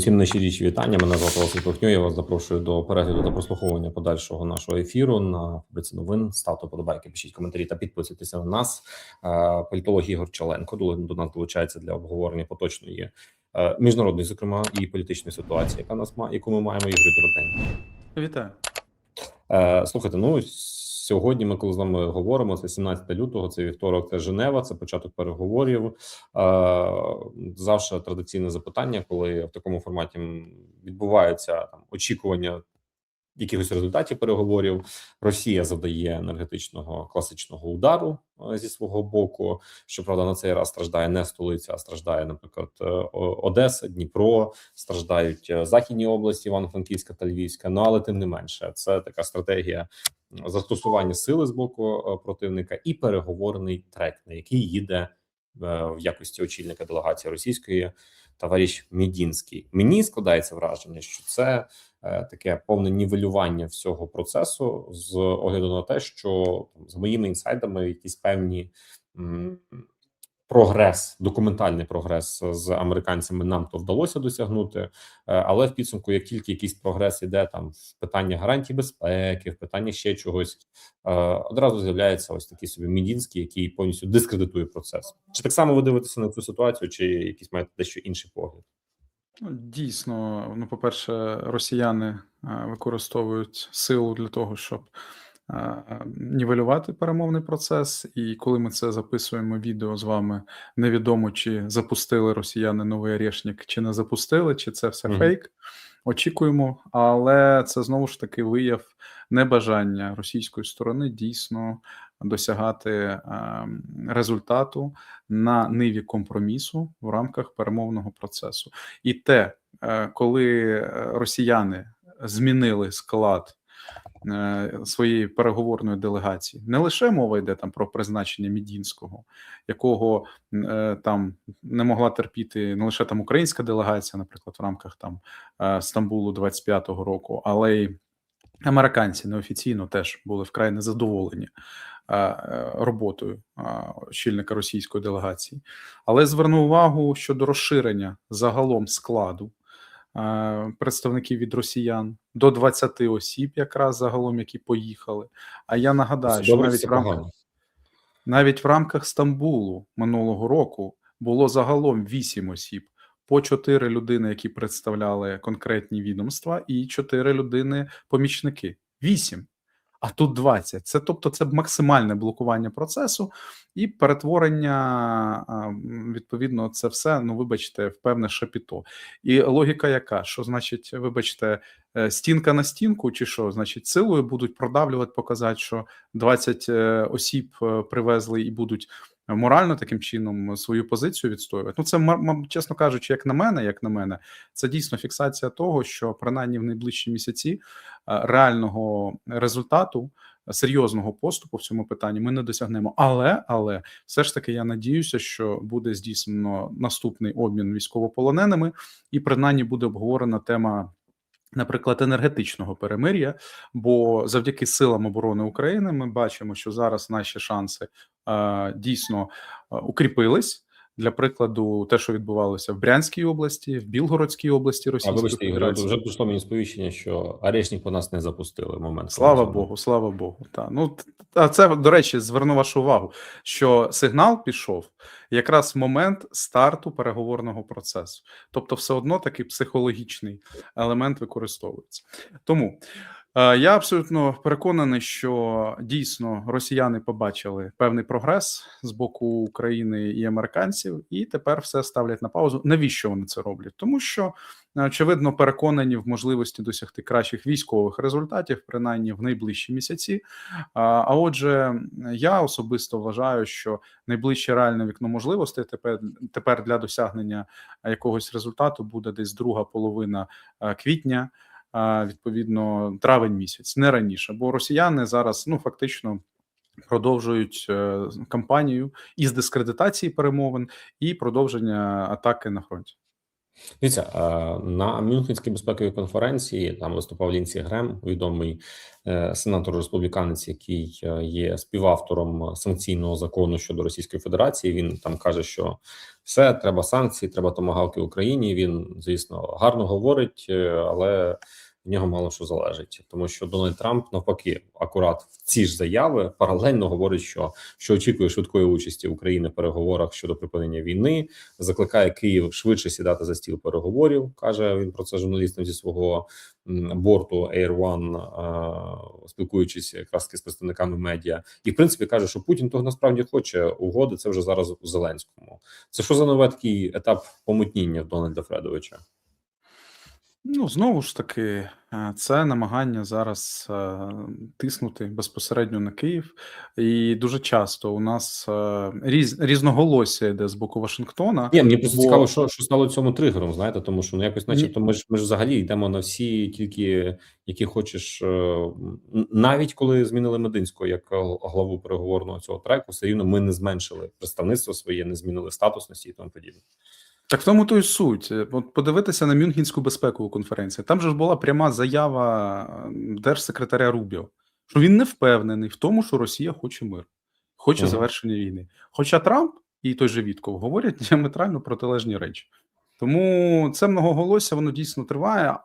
Усім найщиріші вітання. Мене звати Василь Пихню. Я вас запрошую до перегляду та прослуховування подальшого нашого ефіру на фабриці новин. Ставте подобайки, пишіть коментарі та підписуйтеся на нас. Е, Політолог Ігор Чаленко до нас долучається для обговорення поточної е, міжнародної, зокрема і політичної ситуації, яка нас має, яку ми маємо Ігор добрий день. Вітаю. Е, Слухайте, ну сьогодні ми, коли з вами говоримо, це 17 лютого, це вівторок, це Женева, це початок переговорів. Завжди традиційне запитання, коли в такому форматі відбуваються там очікування. Якихось результатів переговорів Росія завдає енергетичного класичного удару зі свого боку. Щоправда, на цей раз страждає не столиця, а страждає, наприклад, е, Одеса, Дніпро, страждають е, західні області, Івано-Франківська та Львівська. Ну але тим не менше, це така стратегія застосування сили з боку противника і переговорний трек, на який їде в якості очільника делегації російської товариш Мідінський. Мені складається враження, що це е, таке повне нівелювання всього процесу з огляду на те, що з моїми інсайдами якісь певні прогрес, документальний прогрес з американцями нам то вдалося досягнути, е, але в підсумку, як тільки якийсь прогрес іде там в питання гарантій безпеки, в питанні ще чогось, е, одразу з'являється ось такий собі Мідінський, який повністю дискредитує процес. Чи так само ви дивитеся на цю ситуацію, чи якийсь маєте дещо інший погляд? Ну, дійсно, ну, по-перше, росіяни е, використовують силу для того, щоб нівелювати перемовний процес. І коли ми це записуємо відео з вами, невідомо чи запустили росіяни новий орешник, чи не запустили, чи це все mm -hmm. фейк. Очікуємо, але це знову ж таки вияв небажання російської сторони дійсно досягати е, результату на ниві компромісу в рамках перемовного процесу. І те, е, коли росіяни змінили склад Е, своєї переговорної делегації. Не лише мова йде там про призначення Мідінського, якого е, там не могла терпіти не лише там українська делегація, наприклад, в рамках там е, Стамбулу 25-го року, але й американці неофіційно теж були вкрай незадоволені. Роботою очільника російської делегації, але зверну увагу щодо розширення загалом складу представників від росіян до 20 осіб, якраз загалом, які поїхали. А я нагадаю, що навіть в рамках навіть в рамках Стамбулу минулого року було загалом 8 осіб. По чотири людини, які представляли конкретні відомства, і чотири людини помічники. 8 а тут 20. Це тобто, це максимальне блокування процесу і перетворення, відповідно, це все, ну вибачте, в певне шапіто. І логіка, яка що значить, вибачте, е, стінка на стінку, чи що, значить, силою будуть продавлювати, показати, що 20 е, осіб е, привезли і будуть морально таким чином свою позицію відстоювати. Ну, це чесно кажучи, як на мене, як на мене, це дійсно фіксація того, що принаймні в найближчі місяці реального результату. Серйозного поступу в цьому питанні ми не досягнемо, але але все ж таки я надіюся, що буде здійснено наступний обмін військовополоненими, і принаймні буде обговорена тема Наприклад, енергетичного перемир'я, бо завдяки силам оборони України ми бачимо, що зараз наші шанси е, дійсно е, укріпились. Для прикладу, те, що відбувалося в Брянській області, в Білгородській області Російської А вибачте, вже прийшло мені сповіщення, що Арешник по нас не запустили в момент. Слава Богу, слава Богу. Та ну а це до речі, зверну вашу увагу, що сигнал пішов якраз в момент старту переговорного процесу, тобто, все одно такий психологічний елемент використовується. Тому. Е, я абсолютно переконаний, що дійсно росіяни побачили певний прогрес з боку України і американців, і тепер все ставлять на паузу. Навіщо вони це роблять? Тому що очевидно переконані в можливості досягти кращих військових результатів, принаймні в найближчі місяці. А отже, я особисто вважаю, що найближче реальне вікно можливостей тепер тепер для досягнення якогось результату буде десь друга половина квітня відповідно травень місяць, не раніше, бо росіяни зараз ну фактично. Продовжують е, кампанію із дискредитації перемовин і продовження атаки на фронті. Дивіться, е, на Мюнхенській безпековій конференції там виступав Лінсі Грем, відомий е, сенатор республіканець, який е, є співавтором санкційного закону щодо Російської Федерації. Він там каже, що все треба санкції, треба томагавки Україні. Він, звісно, гарно говорить, але в нього мало що залежить, тому що Дональд Трамп навпаки, акурат в ці ж заяви паралельно говорить, що що очікує швидкої участі України в переговорах щодо припинення війни, закликає Київ швидше сідати за стіл переговорів. каже він про це журналістам зі свого борту Air One, е, спілкуючись якраз з представниками медіа, і в принципі каже, що Путін того насправді хоче угоди. Це вже зараз у Зеленському. Це що за новий такий етап помутніння Дональда Фредовича? Ну, знову ж таки, е, це намагання зараз е, тиснути безпосередньо на Київ. І дуже часто у нас е, різ, різноголосся йде з боку Вашингтона. Ні, мені просто бо- цікаво, що, що стало цьому тригером, знаєте, тому що ну якось, начебто, ми ж ми ж взагалі йдемо на всі тільки які хочеш, е, навіть коли змінили Мединського як гл- главу переговорного цього треку, все рівно ми не зменшили представництво своє, не змінили статусності і тому подібне. Так в тому то й суть. Е, От подивитися на Мюнхенську безпекову конференцію. Там же ж була пряма заява держсекретаря Рубіо, що він не впевнений в тому, що Росія хоче мир, хоче Мгм. завершення війни. Хоча Трамп і той же Вітков говорять діаметрально протилежні речі. Тому це многоголосся, воно дійсно триває.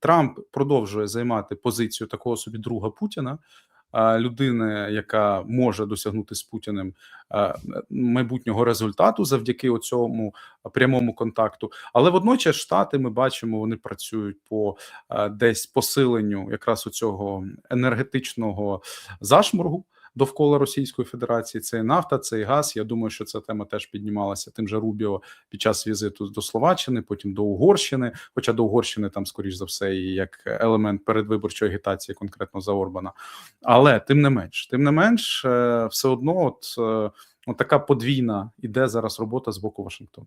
Трамп продовжує займати позицію такого собі друга Путіна, людини, яка може досягнути з Путіним майбутнього результату завдяки цьому прямому контакту. Але водночас штати ми бачимо, вони працюють по десь посиленню якраз у цього енергетичного зашморгу. Довкола Російської Федерації це і нафта, це і газ. Я думаю, що ця тема теж піднімалася тим же Рубіо під час візиту до Словаччини, потім до Угорщини. Хоча до Угорщини там, скоріш за все, і як елемент передвиборчої агітації, конкретно за Орбана. Але тим не менш, тим не менш, е, все одно, от, е, от така подвійна іде зараз робота з боку Вашингтону.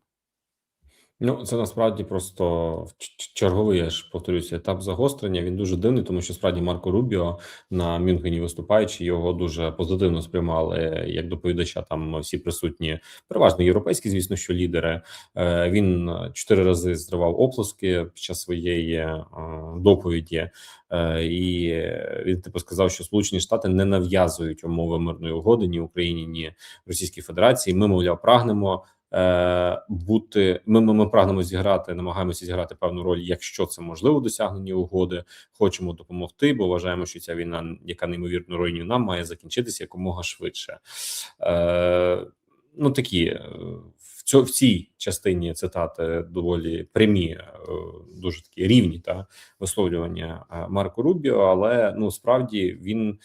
Ну, це насправді просто черговий, я ж повторюся, етап загострення. Він дуже дивний, тому що справді Марко Рубіо на Мюнхені виступаючи, його дуже позитивно сприймали як доповідача. Там всі присутні, переважно європейські, звісно, що лідери. Е, Він чотири рази зривав оплески під час своєї е, доповіді, Е, і він типу сказав, що Сполучені Штати не нав'язують умови мирної угоди ні Україні, ні Російській Федерації. Ми, мовляв, прагнемо е, бути. Ми, ми, ми прагнемо зіграти, намагаємося зіграти певну роль, якщо це можливо досягнення угоди. Хочемо допомогти, бо вважаємо, що ця війна, яка неймовірно руйнує нам, має закінчитися якомога швидше. Е, ну такі е, в цьо, в цій частині цитати доволі прямі, е, дуже такі рівні та висловлювання Марко Рубіо, але ну справді він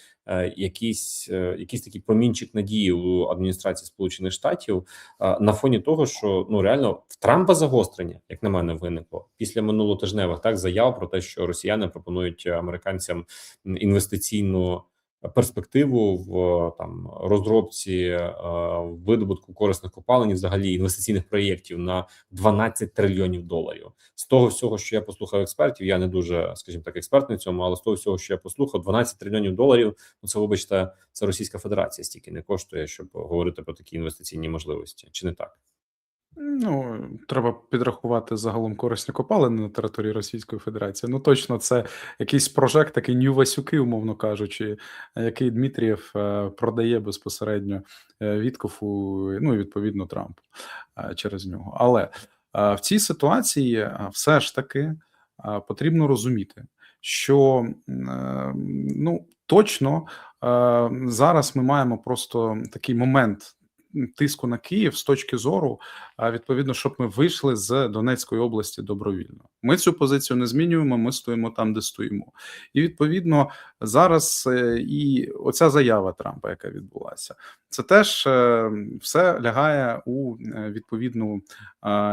якийсь, е, якийсь такий промінчик надії у адміністрації Сполучених Штатів е, на фоні того, що ну реально в Трампа загострення, як на мене, виникло після минулотижневих так заяв про те, що росіяни пропонують американцям інвестиційну перспективу в там розробці е, видобутку корисних копалин, і взагалі інвестиційних проєктів на 12 трильйонів доларів. З того всього, що я послухав експертів, я не дуже, скажімо так, експертний в цьому, але з того всього, що я послухав, 12 трильйонів доларів. Ну це вибачте, це Російська Федерація стільки не коштує, щоб говорити про такі інвестиційні можливості, чи не так? Ну, треба підрахувати загалом корисні копалини на території Російської Федерації. Ну, точно, це якийсь прожект, такий Нью Васюки, умовно кажучи, який Дмитрієв е, продає безпосередньо е, Віткофу, ну і відповідно Трампу е, через нього. Але е, в цій ситуації е, все ж таки е, потрібно розуміти, що е, ну точно е, зараз ми маємо просто такий момент тиску на Київ з точки зору, відповідно, щоб ми вийшли з Донецької області добровільно. Ми цю позицію не змінюємо. Ми стоїмо там, де стоїмо, і відповідно зараз е, і оця заява Трампа, яка відбулася, це теж е, все лягає у е, відповідну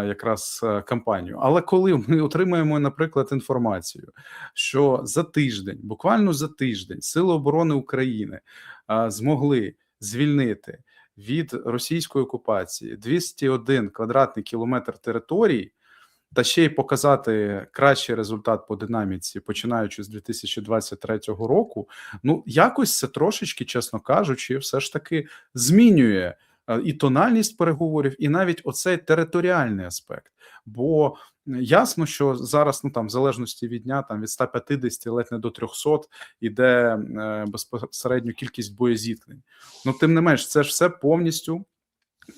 якраз кампанію. Але коли ми отримаємо, наприклад, інформацію, що за тиждень, буквально за тиждень, Сили оборони України змогли звільнити від російської окупації 201 квадратний кілометр території, та ще й показати кращий результат по динаміці, починаючи з 2023 року. Ну якось це трошечки, чесно кажучи, все ж таки змінює і тональність переговорів, і навіть оцей територіальний аспект. Бо ясно, що зараз, ну там в залежності від дня, там від 150 ледь не до 300 іде е, безпосередньо кількість боєзіткнень. Ну тим не менш, це ж все повністю.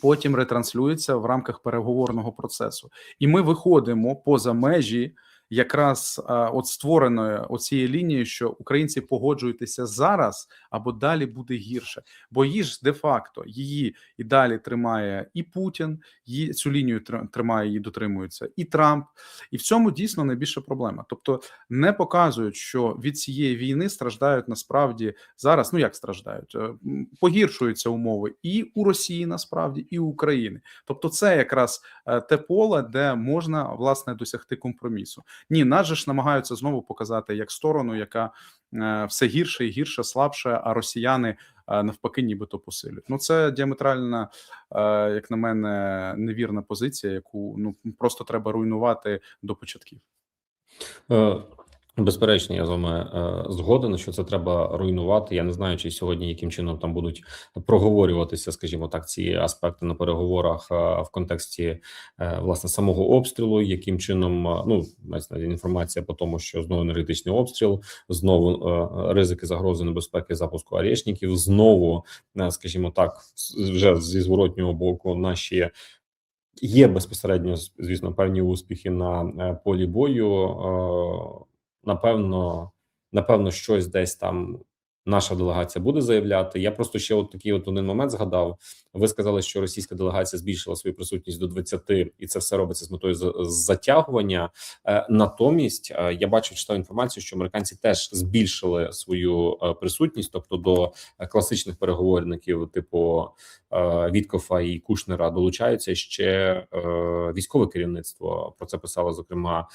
Потім ретранслюється в рамках переговорного процесу, і ми виходимо поза межі якраз от створеної оцієї лінії, що українці погоджуєтеся зараз або далі буде гірше, бо її ж де-факто її і далі тримає і Путін, її цю лінію тримає її дотримується, і Трамп, і в цьому дійсно найбільша проблема. Тобто не показують, що від цієї війни страждають насправді зараз. Ну як страждають, Е, погіршуються умови і у Росії насправді, і у України. Тобто, це якраз е, те поле, де можна власне досягти компромісу. Ні, нас же ж намагаються знову показати як сторону, яка е, все гірше і гірше, слабше, а росіяни е, навпаки, нібито посилюють. Ну це діаметральна, е, як на мене, невірна позиція, яку ну просто треба руйнувати до початків. Безперечно, я з вами е, згоден, що це треба руйнувати. Я не знаю, чи сьогодні яким чином там будуть проговорюватися, скажімо так, ці аспекти на переговорах е, в контексті е, власне самого обстрілу, яким чином ну інформація по тому, що знову енергетичний обстріл, знову ризики загрози небезпеки запуску арешників, знову, скажімо так, вже зі зворотнього боку наші. Є безпосередньо, звісно, певні успіхи на полі бою. Напевно, напевно, щось десь там наша делегація буде заявляти. Я просто ще от такий от один момент згадав. Ви сказали, що російська делегація збільшила свою присутність до 20, і це все робиться з метою за- затягування. Е, Натомість е, я бачив читав інформацію, що американці теж збільшили свою е, присутність, тобто до класичних переговорників, типу Віткофа і Кушнера, долучаються ще військове керівництво. Про це писала зокрема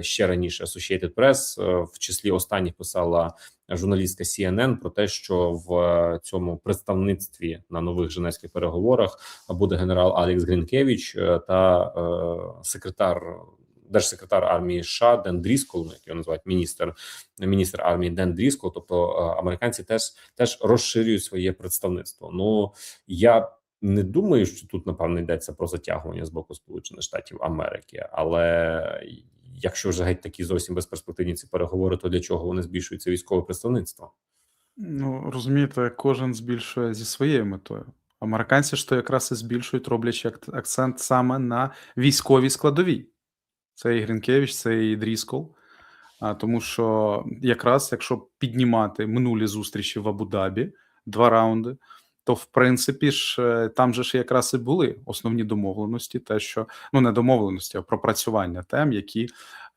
ще раніше Associated Press, в числі останніх писала журналістка CNN про те, що в цьому представництві на нових женевських переговорах буде генерал Алекс Грінкевич е, та е, секретар. Держсекретар армії США Ден Дріскол, ну, як його називають міністр, міністр армії Ден Дріскол. Тобто е, американці теж теж розширюють своє представництво. Ну я не думаю, що тут напевно йдеться про затягування з боку Сполучених Штатів Америки, але якщо вже геть такі зовсім безперспективні ці переговори, то для чого вони збільшуються військове представництво? Ну розумієте, кожен збільшує зі своєю метою. Американці ж то якраз і збільшують, роблячи акцент саме на військовій складовій. Це і Гринкевич, це і Дріскол. А, тому що якраз якщо піднімати минулі зустрічі в Абу-Дабі, два раунди, то в принципі ж е, там же ж якраз і були основні домовленості, те, що ну не домовленості, а пропрацювання тем, які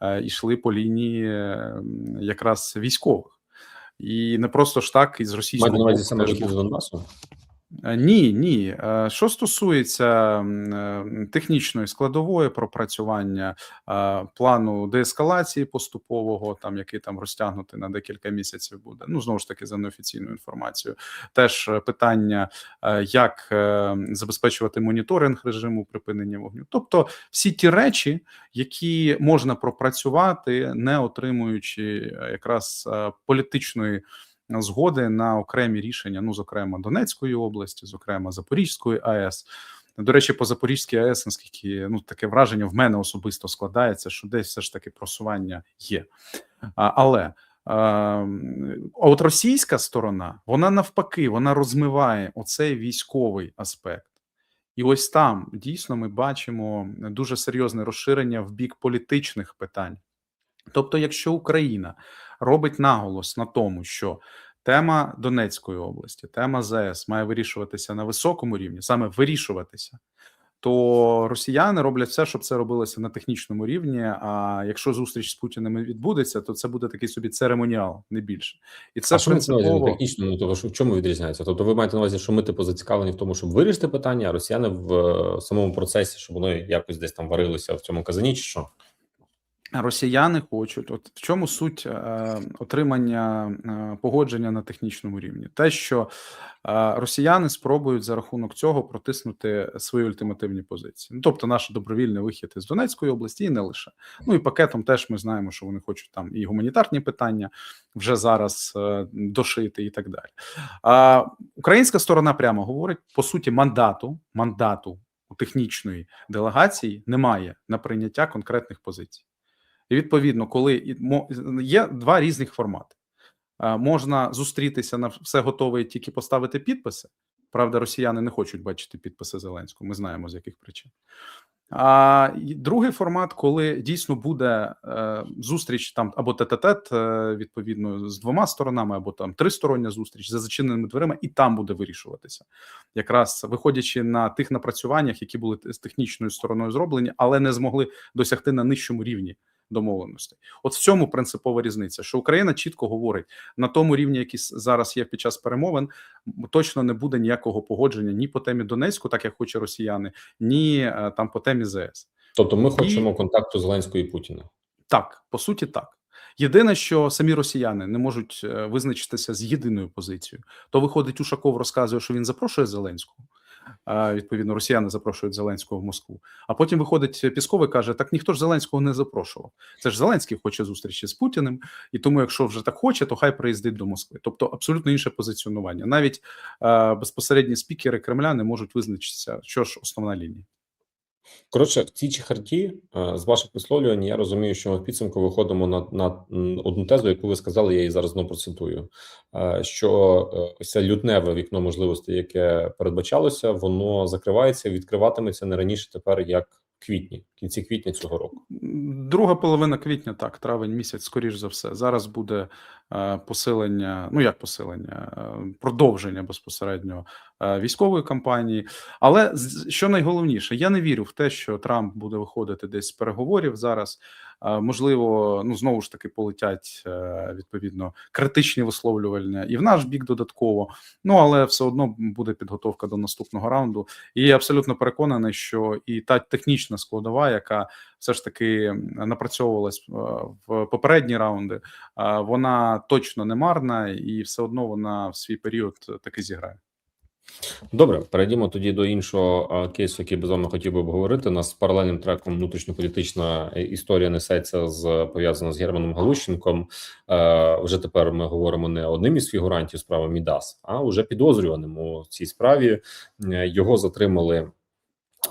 е, йшли по лінії е, якраз військових. І не просто ж так із російського боку Е, Ні, ні. Е, Що стосується е, технічної складової пропрацювання плану деескалації поступового, там який там розтягнутий на декілька місяців буде. Ну знову ж таки за неофіційною інформацією. Теж питання, як забезпечувати моніторинг режиму припинення вогню. Тобто, всі ті речі, які можна пропрацювати, не отримуючи якраз політичної згоди на окремі рішення, ну зокрема Донецької області, зокрема Запорізької АЕС. До речі, по Запорізькій АЕС, наскільки ну таке враження в мене особисто складається, що десь все ж таки просування є. А, але а, а от російська сторона, вона навпаки, вона розмиває оцей військовий аспект. І ось там дійсно ми бачимо дуже серйозне розширення в бік політичних питань. Тобто, якщо Україна робить наголос на тому, що тема Донецької області, тема ЗАЕС має вирішуватися на високому рівні, саме вирішуватися, то росіяни роблять все, щоб це робилося на технічному рівні. А якщо зустріч з Путіним відбудеться, то це буде такий собі церемоніал, не більше. І це а що на увазі технічному, того що в чому відрізняється? Тобто, ви маєте на увазі, що ми типу зацікавлені в тому, щоб вирішити питання, а росіяни в е, самому процесі, щоб воно якось десь там варилося в цьому казані, чи що? Росіяни хочуть, от в чому суть е, отримання е, погодження на технічному рівні? Те, що е, росіяни спробують за рахунок цього протиснути свої ультимативні позиції. Ну, тобто, наш добровільний вихід із Донецької області, і не лише. Ну і пакетом теж ми знаємо, що вони хочуть там і гуманітарні питання вже зараз е, дошити, і так далі. А українська сторона прямо говорить по суті мандату мандату у технічної делегації немає на прийняття конкретних позицій. І відповідно, коли є два різних формати. Е, Можна зустрітися на все готове тільки поставити підписи. Правда, росіяни не хочуть бачити підписи Зеленського. Ми знаємо з яких причин. А другий формат, коли дійсно буде е, зустріч там або тет-а-тет, е, відповідно з двома сторонами, або там тристороння зустріч за зачиненими дверима, і там буде вирішуватися, якраз виходячи на тих напрацюваннях, які були з технічною стороною зроблені, але не змогли досягти на нижчому рівні домовленостей. От в цьому принципова різниця, що Україна чітко говорить на тому рівні, який зараз є під час перемовин, точно не буде ніякого погодження ні по темі Донецьку, так як хоче росіяни, ні е, там по темі ЗС. Тобто, ми І- хочемо контакту Зеленського і Путіна. Так, по суті, так. Єдине, що самі росіяни не можуть е, визначитися з єдиною позицією, то виходить, Ушаков розказує, що він запрошує Зеленського. Відповідно, росіяни запрошують Зеленського в Москву. А потім виходить Пісков і каже: Так ніхто ж Зеленського не запрошував. Це ж Зеленський хоче зустрічі з Путіним, і тому, якщо вже так хоче, то хай приїздить до Москви. Тобто абсолютно інше позиціонування. Навіть е, безпосередні спікери Кремля не можуть визначитися, що ж основна лінія. Коротше, в цій чехарді е, з ваших висловлювань я розумію, що ми в підсумку виходимо на, на одну тезу, яку ви сказали, я її зараз знову процитую. е, Що е, ось це лютневе вікно можливостей, яке передбачалося, воно закривається, відкриватиметься не раніше тепер, як квітні, кінці квітня цього року. Друга половина квітня, так, травень місяць, скоріш за все. Зараз буде е, посилення, ну як посилення, е, продовження безпосередньо е, військової кампанії. Але що найголовніше, я не вірю в те, що Трамп буде виходити десь з переговорів зараз. Можливо, ну знову ж таки полетять е, відповідно критичні висловлювання і в наш бік додатково. Ну але все одно буде підготовка до наступного раунду. І я абсолютно переконаний, що і та технічна складова, яка все ж таки напрацьовувалась е, в попередні раунди, е, вона точно не марна, і все одно вона в свій період таки зіграє. Добре, перейдімо тоді до іншого кейсу, який з хотів би обговорити. У нас паралельним треком внутрішньополітична е, історія несеться з пов'язана з Германом Галущенком. Е, вже тепер ми говоримо не одним із фігурантів справи Мідас, а вже підозрюваним у цій справі. Е, Його затримали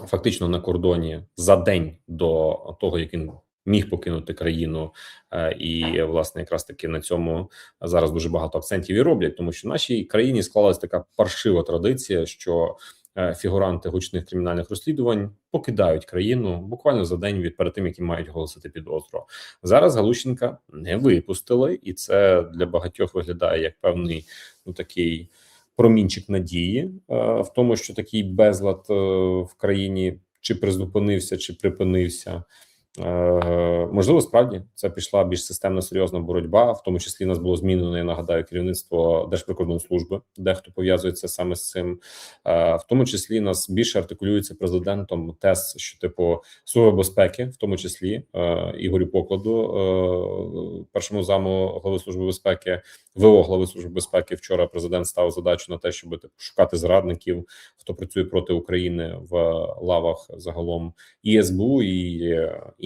фактично на кордоні за день до того, як він міг покинути країну, Е, і власне якраз таки на цьому зараз дуже багато акцентів і роблять, тому що в нашій країні склалась така паршива традиція, що е, фігуранти гучних кримінальних розслідувань покидають країну буквально за день від перед тим, як мають оголосити підозру. Зараз Галущенка не випустили, і це для багатьох виглядає як певний ну такий промінчик надії е, в тому, що такий безлад е, в країні чи призупинився, чи припинився. Е, можливо, справді це пішла більш системна серйозна боротьба. В тому числі нас було змінено. Я нагадаю керівництво Держприкордонслужби, дехто пов'язується саме з цим. Е, в тому числі нас більше артикулюється президентом тез, що типу служба безпеки, в тому числі е, Ігорю Покладу, першому заму голови служби безпеки, ВО глави служби безпеки. Вчора президент став задачу на те, щоб типу, шукати зрадників, хто працює проти України в лавах загалом і СБУ і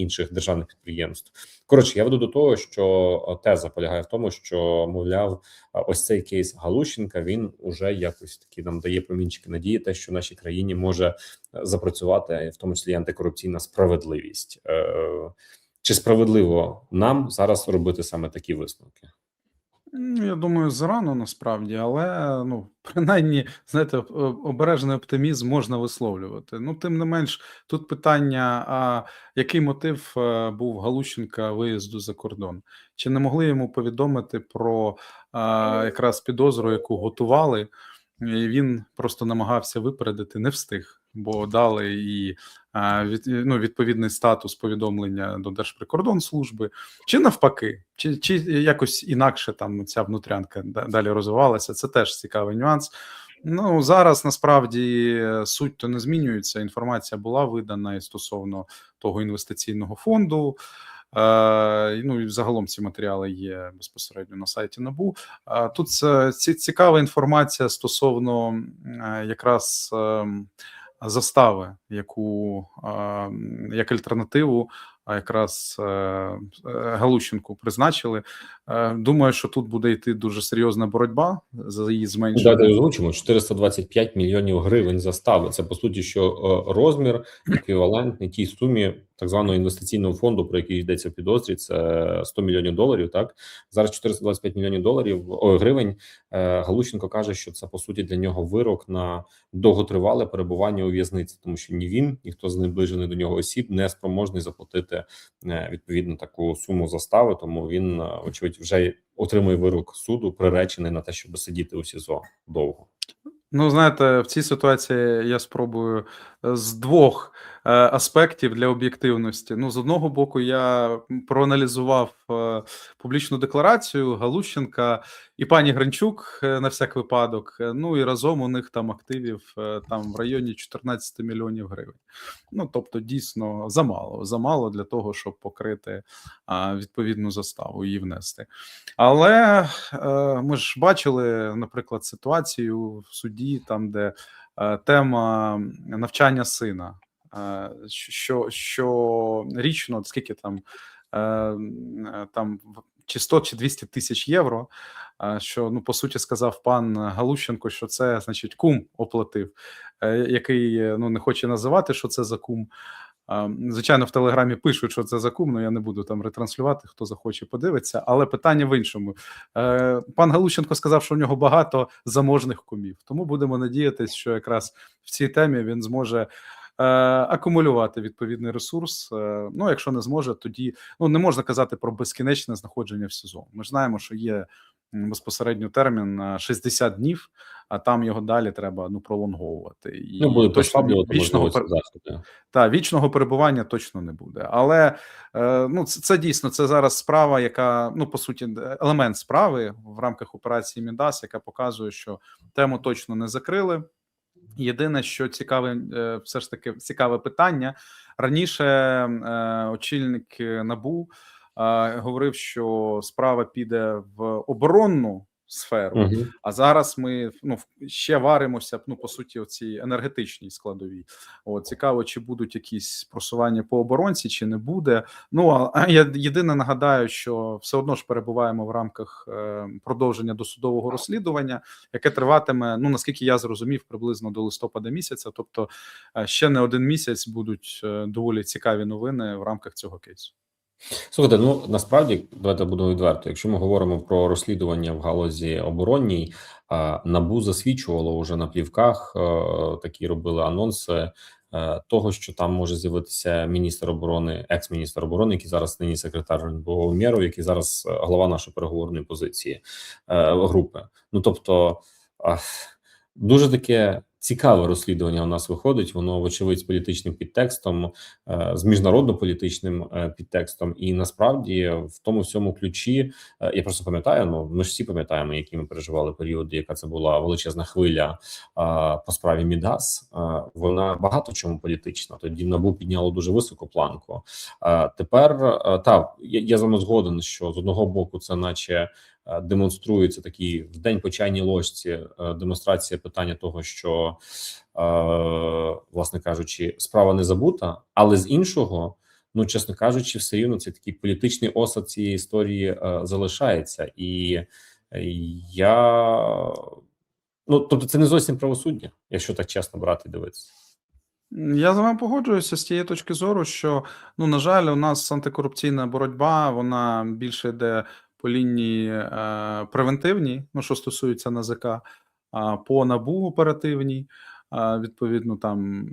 інших державних підприємств. Коротше, я веду до того, що теза полягає в тому, що мовляв, ось цей кейс Галущенка він уже якось таки нам дає промінчики надії, те, що в нашій країні може е, запрацювати, в тому числі антикорупційна справедливість. Е, Чи справедливо нам зараз робити саме такі висновки? Я думаю, зарано насправді, але ну принаймні, знаєте, обережний оптимізм можна висловлювати. Ну, тим не менш, тут питання: а який мотив е, був Галущенка виїзду за кордон? Чи не могли йому повідомити про а, якраз підозру, яку готували? І він просто намагався випередити, не встиг, бо дали і від, ну, відповідний статус повідомлення до Держприкордонслужби, чи навпаки, чи, чи якось інакше там ця внутрянка далі розвивалася. Це теж цікавий нюанс. Ну зараз насправді е, суть то не змінюється. Інформація була видана і стосовно того інвестиційного фонду. Е, ну і загалом ці матеріали є безпосередньо на сайті НАБУ. Е, тут це, ці, цікава інформація стосовно е, якраз е, застави, яку як альтернативу. А якраз е, е, Галущенку призначили. Е, думаю, що тут буде йти дуже серйозна боротьба за її Ну, зменшення. Давайте озвучимо 425 мільйонів гривень застави. Це по суті, що е, розмір еквівалентний тій сумі так званого інвестиційного фонду, про який йдеться в підозрі. Це 100 мільйонів доларів. Так зараз 425 мільйонів доларів о, гривень. Е, Галущенко каже, що це по суті для нього вирок на довготривале перебування у в'язниці, тому що ні він, ніхто з наближений до нього осіб не спроможний заплатити відповідно таку суму застави. Тому він е, очевидь вже отримує вирок суду, приречений на те, щоб сидіти у СІЗО довго. Ну, знаєте, в цій ситуації я спробую е, з двох аспектів для об'єктивності. Ну, з одного боку, я проаналізував е, публічну декларацію Галущенка і пані Гринчук е, на всяк випадок. Е, Ну і разом у них там активів е, там в районі 14 мільйонів гривень. Ну тобто, дійсно замало. Замало для того, щоб покрити відповідну заставу і внести. Але е, ми ж бачили, наприклад, ситуацію в суді, там, де е, тема навчання сина. Що, що річно, скільки там, е, там чи 100, чи 200 тисяч євро. Що ну по суті сказав пан Галущенко, що це значить кум оплатив, е, який е, ну не хоче називати, що це за кум. Звичайно, в Телеграмі пишуть, що це за кум, але я не буду там ретранслювати, хто захоче подивиться. Але питання в іншому. Пан Галущенко сказав, що в нього багато заможних кумів. Тому будемо надіятися, що якраз в цій темі він зможе. Е, Акумулювати відповідний ресурс. Е, Ну, якщо не зможе, тоді ну не можна казати про безкінечне знаходження в СІЗО. Ми ж знаємо, що є безпосередньо термін на 60 днів, а там його далі треба ну пролонговувати. І Ну буде точно вічного пер- та вічного перебування точно не буде. Але е, ну це, це дійсно це зараз справа, яка ну по суті елемент справи в рамках операції Мідас, яка показує, що тему точно не закрили. Єдине, що цікаве, е, все ж таки цікаве питання. Раніше е, очільник набу е, говорив, що справа піде в оборонну сферу. Мгм. А зараз ми ну ще варимося ну по суті, у цій енергетичній складовій. От цікаво, чи будуть якісь просування по оборонці, чи не буде. Ну а а я єдине нагадаю, що все одно ж перебуваємо в рамках е, продовження досудового розслідування, яке триватиме. Ну наскільки я зрозумів, приблизно до листопада місяця. Тобто е, ще не один місяць будуть е, доволі цікаві новини в рамках цього кейсу. Слухайте, ну насправді давайте будемо відверто. Якщо ми говоримо про розслідування в галузі оборонній, набу засвідчувало вже на плівках. е, Такі робили анонси е, того, що там може з'явитися міністр оборони, екс-міністр оборони, який зараз нині секретар РНБО Умєров, який зараз е, голова нашої переговорної позиції групи. Ну тобто дуже таке цікаве розслідування у нас виходить. Воно вочевидь з політичним підтекстом, е, з міжнародно-політичним е, підтекстом, і насправді в тому всьому ключі е, я просто пам'ятаю. Ну ми ж всі пам'ятаємо, які ми переживали періоди, яка це була величезна хвиля по справі Мідас. Вона багато чому політична. Тоді набу підняло дуже високу планку. Тепер та я, я згоден, що з одного боку це, наче. Е, Демонструється такий в день по чайній ложці е, демонстрація питання того, що е, власне кажучи, справа не забута, але з іншого, ну чесно кажучи, все рівно це такий політичний осад цієї історії залишається, і я ну тобто, це не зовсім правосуддя, якщо так чесно брати дивитися. Я з вами погоджуюся з тієї точки зору, що ну на жаль, у нас антикорупційна боротьба вона більше йде по лінії е, превентивній, ну що стосується НАЗК, по набу оперативній. Відповідно, там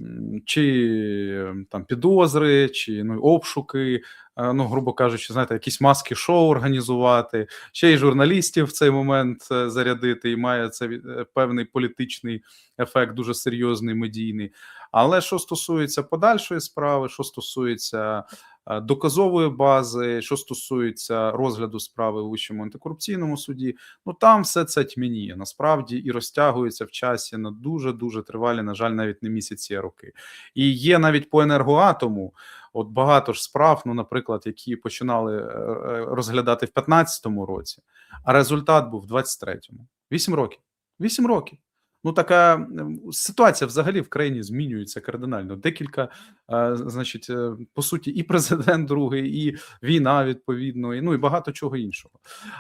чи там підозри, чи ну обшуки, е, ну грубо кажучи, знаєте, якісь маски шоу організувати, ще й журналістів в цей момент е, зарядити, і має це певний політичний ефект, дуже серйозний медійний. Але що стосується подальшої справи, що стосується доказової бази, що стосується розгляду справи у вищому антикорупційному суді. Ну там все це тьмяніє насправді і розтягується в часі на дуже дуже тривалі, на жаль, навіть не місяці, а роки. І є навіть по енергоатому. От багато ж справ, ну, наприклад, які починали е, е, розглядати в 2015 році, а результат був в 23-му. Вісім років. Вісім років. Ну, така ем, ситуація взагалі в країні змінюється кардинально. Декілька, е, значить, е, по суті, і президент другий, і війна відповідно, і ну і багато чого іншого.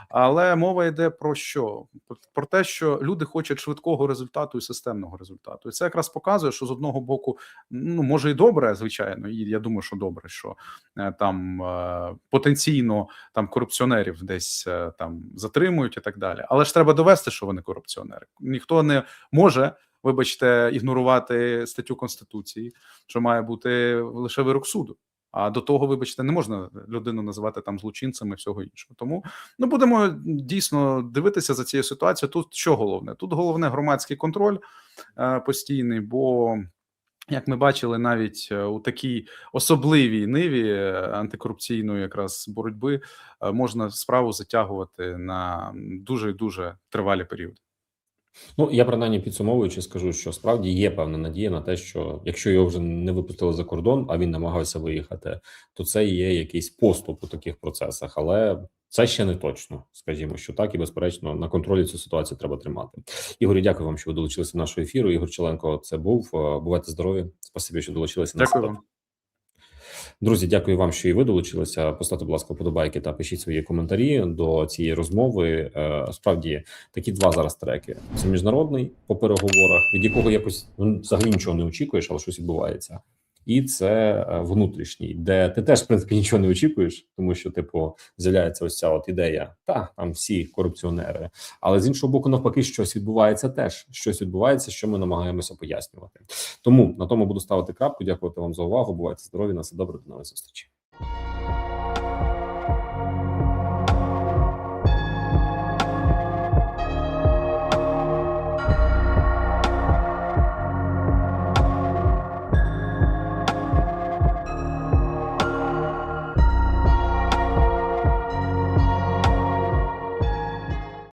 Але мова йде про що? Про те, що люди хочуть швидкого результату і системного результату. І це якраз показує, що з одного боку, ну може і добре, звичайно, і я думаю, що добре, що е, там потенційно там корупціонерів десь там затримують і так далі. Але ж треба довести, що вони корупціонери. Ніхто не може, вибачте, ігнорувати статтю конституції, що має бути лише вирок суду. А до того, вибачте, не можна людину називати там злочинцем і всього іншого. Тому ну будемо дійсно дивитися за цією ситуацією. Тут що головне? Тут головне громадський контроль е, постійний, бо як ми бачили, навіть е, у такій особливій ниві е, антикорупційної якраз боротьби е, можна справу затягувати на дуже дуже тривалі періоди. Ну я принаймні підсумовуючи, скажу, що справді є певна надія на те, що якщо його вже не випустили за кордон, а він намагався виїхати, то це є якийсь поступ у таких процесах, але це ще не точно, скажімо, що так і безперечно на контролі цю ситуацію треба тримати. Ігорі, дякую вам, що ви долучилися до нашого ефіру. Ігор Челенко, це був. Е, Бувайте здорові. Спасибі, що долучилися. Дякую вам. Друзі, дякую вам, що і ви долучилися. Поставте, будь ласка, вподобайки та пишіть свої коментарі до цієї розмови. Е, Справді такі два зараз треки: це міжнародний по переговорах, від якого якось ну, взагалі нічого не очікуєш, але щось відбувається. І це е, внутрішній, де ти теж в принципі нічого не очікуєш, тому що типу з'являється ось ця от ідея, та там всі корупціонери. Але з іншого боку, навпаки, щось відбувається теж. Щось відбувається, що ми намагаємося пояснювати. Тому на тому буду ставити крапку. Дякувати вам за увагу. Бувайте здорові, на все добре, до нових зустрічей.